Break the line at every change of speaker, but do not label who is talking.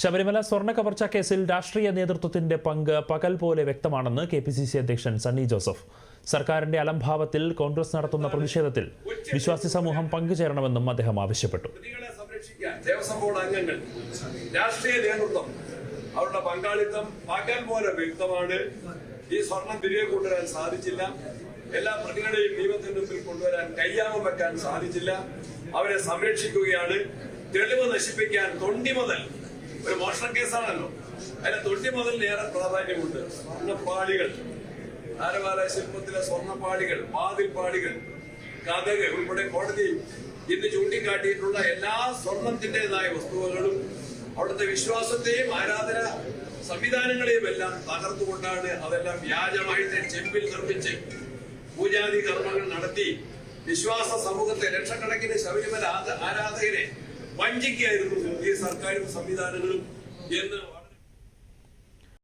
ശബരിമല സ്വർണ കവർച്ചാ കേസിൽ രാഷ്ട്രീയ നേതൃത്വത്തിന്റെ പങ്ക് പകൽ പോലെ വ്യക്തമാണെന്ന് കെ പി സി സി അധ്യക്ഷൻ സണ്ണി ജോസഫ്. സർക്കാരിന്റെ അലംഭാവത്തിൽ കോൺഗ്രസ് നടത്തുന്ന പ്രതിഷേധത്തിൽ വിശ്വാസി സമൂഹം പങ്കുചേരണമെന്നും അദ്ദേഹം ആവശ്യപ്പെട്ടു.
ദേവസ്വം ബോർഡ് അംഗങ്ങൾ രാഷ്ട്രീയ നേതൃത്വം അവരുടെ പങ്കാളിത്തം പകൽ പോലെ വ്യക്തമാണ്. ഈ സ്വർണം തിരികെ കൊണ്ടുവരാൻ സാധിച്ചില്ല. എല്ലാ പ്രതികളെയും നിയമത്തിന് മുമ്പിൽ കൊണ്ടുവരാൻ കയ്യാമം വെക്കാൻ സാധിച്ചില്ല. അവരെ സംരക്ഷിക്കുകയാണ്. തെളിവ് നശിപ്പിക്കാൻ തൊണ്ടി മുതൽ ഒരു മോഷണ കേസാണല്ലോ. അതിന് തൊണ്ടി മുതൽ ഏറെ പ്രാധാന്യമുണ്ട്. സ്വർണപ്പാളികൾ. ആരവാല ശില്പത്തിലെ സ്വർണപ്പാളികൾ വാതിൽപ്പാളികൾ കഥക് ഉൾപ്പെടെ കോടതി ഇന്ന് ചൂണ്ടിക്കാട്ടിയിട്ടുള്ള എല്ലാ സ്വർണത്തിന്റേതായ വസ്തുവകളും അവിടുത്തെ വിശ്വാസത്തെയും ആരാധന സംവിധാനങ്ങളെയും എല്ലാം തകർത്തുകൊണ്ടാണ് അതെല്ലാം വ്യാജമായിട്ട് ചെമ്പിൽ നിർമ്മിച്ച് പൂജാതി കർമ്മങ്ങൾ നടത്തി വിശ്വാസ സമൂഹത്തെ ലക്ഷക്കണക്കിന് ശബരിമല ആരാധകരെ വഞ്ചിക്കുകയായിരുന്നു ഈ സർക്കാരും സംവിധാനങ്ങളും എന്ന്